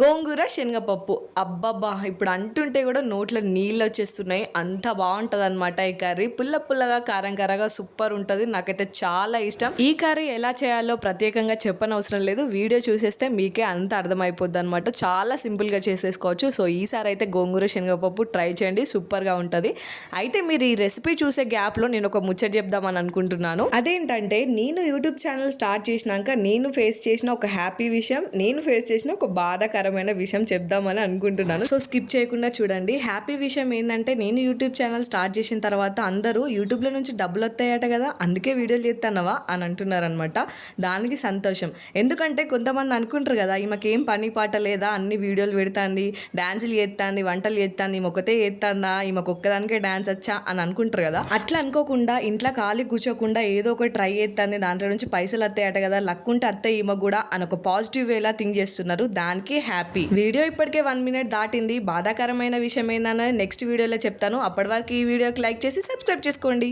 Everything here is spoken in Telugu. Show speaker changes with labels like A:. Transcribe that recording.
A: గోంగూర శనగపప్పు. అబ్బబ్బా ఇప్పుడు అంటుంటే కూడా నోట్లో నీళ్ళు వచ్చేస్తున్నాయి. అంత బాగుంటుంది అనమాట ఈ కర్రీ. పుల్ల పుల్లగా కారం కారంగా సూపర్ ఉంటుంది. నాకైతే చాలా ఇష్టం. ఈ కర్రీ ఎలా చేయాలో ప్రత్యేకంగా చెప్పనవసరం లేదు. వీడియో చూసేస్తే మీకే అంత అర్థమైపోద్ది అనమాట చాలా సింపుల్గా చేసేసుకోవచ్చు. సో ఈసారి అయితే గోంగూర శనగపప్పు ట్రై చేయండి. సూపర్గా ఉంటుంది. అయితే మీరు ఈ రెసిపీ చూసే గ్యాప్లో నేను ఒక ముచ్చట చెప్దామని అనుకుంటున్నాను. అదేంటంటే నేను యూట్యూబ్ ఛానల్ స్టార్ట్ చేసినాక నేను ఫేస్ చేసిన ఒక హ్యాపీ విషయం నేను ఫేస్ చేసిన ఒక ఆసక్తికరమైన విషయం చెప్దామని అనుకుంటున్నాను. సో స్కిప్ చేయకుండా చూడండి. హ్యాపీ విషయం ఏంటంటే నేను యూట్యూబ్ ఛానల్ స్టార్ట్ చేసిన తర్వాత అందరూ యూట్యూబ్లో నుంచి డబ్బులు వస్తాయట కదా అందుకే వీడియోలు చేస్తానవా అని అంటున్నారనమాట దానికి సంతోషం. ఎందుకంటే కొంతమంది అనుకుంటారు కదా ఈమెకేం పని పాట లేదా అన్ని వీడియోలు పెడుతుంది డ్యాన్సులు చేస్తుంది వంటలు చేస్తుంది ఈమె ఒకతే చేస్తుందా ఈమెకు ఒక్కదానికే డ్యాన్స్ వచ్చా అని అనుకుంటారు కదా. అట్లా అనుకోకుండా ఇంట్లో ఖాళీ కూర్చోకుండా ఏదో ఒకటి ట్రై చేస్తుంది దాంట్లో నుంచి పైసలు వస్తాయట కదా లక్ ఉంటే ఈమె కూడా అని ఒక పాజిటివ్ వేలా థింక్ చేస్తున్నారు. దానికి హ్యాపీ. వీడియో ఇప్పటికే వన్ మినిట్ దాటింది. బాధాకరమైన విషయం ఏందని నెక్స్ట్ వీడియోలో చెప్తాను. అప్పటి వరకు ఈ వీడియోకి లైక్ చేసి సబ్స్క్రైబ్ చేసుకోండి.